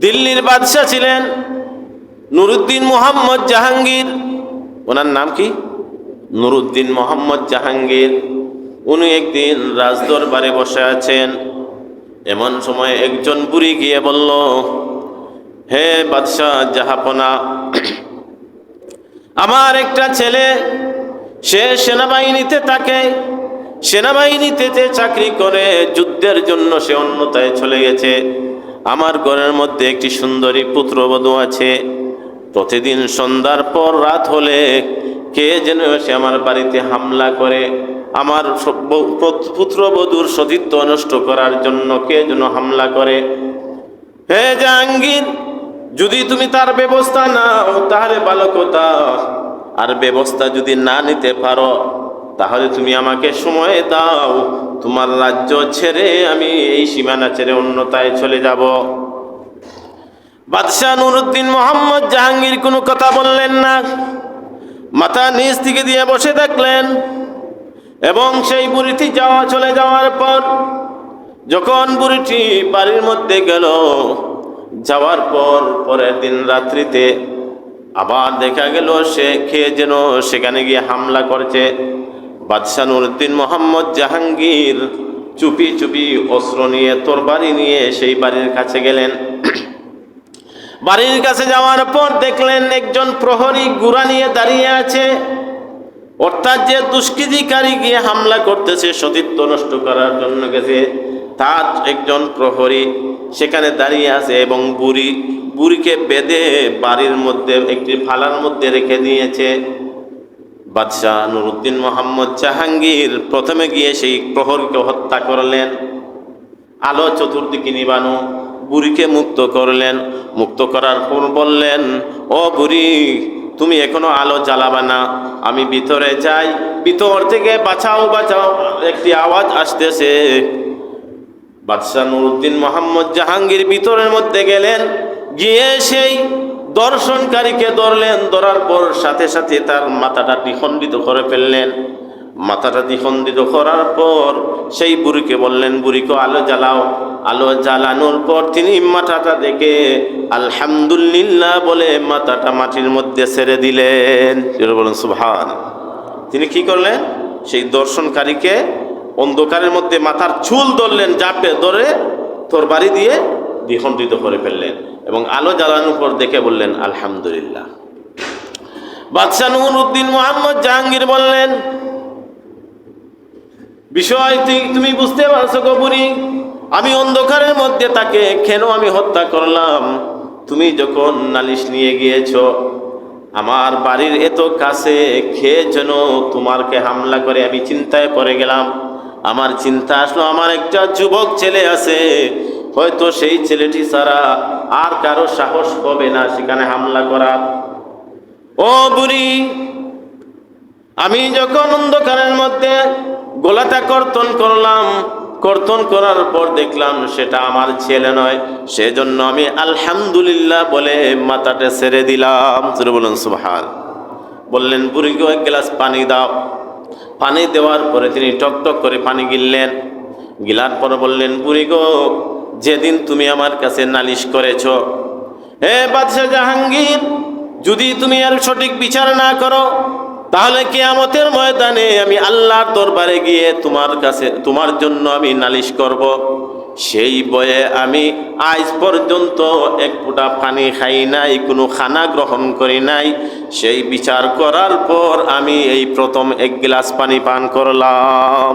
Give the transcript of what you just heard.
দিল্লির বাদশাহ ছিলেন নুরুদ্দিন মোহাম্মদ জাহাঙ্গীর। ওনার নাম কি? নুরুদ্দিন মোহাম্মদ জাহাঙ্গীর। উনি একদিন রাজদরবারে বসে আছেন। এমন সময় একজন বুড়ি গিয়ে বলল, হে বাদশাহ জাহাপনা, আমার একটা ছেলে, সে সেনাবাহিনীতে থাকে। সেনাবাহিনীতে যে চাকরি করে, যুদ্ধের জন্য সে অন্যতায় চলে গেছে। আমার ঘরের মধ্যে একটি সুন্দরী পুত্রবধূ আছে। প্রতিদিন সন্ধ্যার পর রাত হলে কে যেন সে আমার বাড়িতে হামলা করে। আমার পুত্রবধূর সতীত্ব নষ্ট করার জন্য কে যেন হামলা করে। হে জাহাঙ্গীর, যদি তুমি তার ব্যবস্থা নাও, তাহলে ভালো কথা। আর ব্যবস্থা যদি না নিতে পারো তাহলে তুমি আমাকে সময় দাও। তোমার রাজ্য ছেড়ে আমি এই সীমানা ছেড়ে অন্যতায় চলে যাব। বাদশাহ নুরুদ্দিন মোহাম্মদ জাহাঙ্গীর কোনো কথা বললেন না। মাথা নিচ থেকে দিয়ে বসে থাকলেন এবং সেই বুড়িটি যাওয়া চলে যাওয়ার পর যখন বুড়িটি বাড়ির মধ্যে গেল, যাওয়ার পর পরের দিন রাত্রিতে আবার দেখা গেল সে খেয়ে যেন সেখানে গিয়ে হামলা করছে। বাদশাহ নুরুদ্দিন মোহাম্মদ জাহাঙ্গীর চুপি চুপি অস্ত্র নিয়ে তোর বাড়ি নিয়ে সেই বাড়ির কাছে গেলেন। বাড়ির কাছে যাওয়ার পর দেখলেন একজন প্রহরী গুড়া নিয়ে দাঁড়িয়ে আছে। অর্থাৎ যে দুষ্কৃতিকারী গিয়ে হামলা করতেছে, সতীত্ব নষ্ট করার জন্য গেছে। তার একজন প্রহরী সেখানে দাঁড়িয়ে আছে এবং বুড়ি, বুড়িকে বেঁধে বাড়ির মধ্যে, একটি ফালার মধ্যে রেখে দিয়েছে। বাদশাহ নুরুদ্দিন মোহাম্মদ জাহাঙ্গীর প্রথমে গিয়ে সেই প্রহরীকে হত্যা করলেন। আলো চতুর্দিকে নিবানো বুড়িকে মুক্ত করলেন। মুক্ত করার পর বললেন, ও বুড়ি, তুমি এখনও আলো জ্বালাবে না। আমি ভিতরে যাই। ভিতর থেকে বাঁচাও বাঁচাও। একটি আওয়াজ আসতেছে। বাদশাহ নুরুদ্দিন মোহাম্মদ জাহাঙ্গীর ভিতরের মধ্যে গেলেন। গিয়ে সেই দর্শনকারীকে ধরলেন, ধরার পর সাথে সাথে তার মাথাটা দ্বিখণ্ডিত করে ফেললেন। মাথাটা দ্বিখণ্ডিত করার পর সেই বুড়িকে বললেন, বুড়িকে আলো জ্বালাও। আলো জ্বালানোর পর তিনি মাথাটা দেখে আলহামদুলিল্লাহ বলে মাথাটা মাটির মধ্যে ছেড়ে দিলেন। বলেন সুভান তিনি কি করলেন? সেই দর্শনকারীকে অন্ধকারের মধ্যে মাথার চুল ধরলেন চাপে ধরে তোর বাড়ি দিয়ে দ্বিখণ্ডিত করে ফেললেন। এবং আলো জ্বালানোর পর দেখে বললেন, আলহামদুলিল্লাহ। বাদশাহ নুরুদ্দিন মোহাম্মদ জাহাঙ্গীর বললেন, বিষয় তুমি বুঝতে পারছ কবুরি, আমি অন্ধকারের মধ্যে তাকে কেন আমি হত্যা করলাম? তুমি যখন নালিশ নিয়ে গিয়েছো, আমার বাড়ির এত কাছে খেয়ে যেন তোমারকে হামলা করে আমি চিন্তায় পড়ে গেলাম। আমার চিন্তা আসলো, আমার একটা যুবক ছেলে আছে, হয়তো সেই ছেলেটি ছাড়া আর কারও সাহস হবে না সেখানে হামলা করার। ও বুড়ি, আমি যখন অন্ধকারের মধ্যে গোলাটা কর্তন করলাম, কর্তন করার পর দেখলাম সেটা আমার ছেলে নয়, সেজন্য আমি আলহামদুলিল্লাহ বলে মাথাটা ছেড়ে দিলাম। বলুন, সুবহান। বললেন বুড়িকে এক গ্লাস পানি দাও। পানি দেওয়ার পরে তিনি টক টক করে পানি গিললেন। গিলার পর বললেন, বুড়ি গো যেদিন তুমি আমার কাছে নালিশ করেছ। হে বাদশাহ জাহাঙ্গীর, যদি তুমি আর সঠিক বিচার না করো, তাহলে কিয়ামতের ময়দানে আমি আল্লাহর দরবারে গিয়ে তোমার কাছে, তোমার জন্য আমি নালিশ করব। সেই বয়ে আমি আজ পর্যন্ত এক ফুটা পানি খাই নাই, কোনো খানা গ্রহণ করি নাই। সেই বিচার করার পর আমি এই প্রথম এক গ্লাস পানি পান করলাম।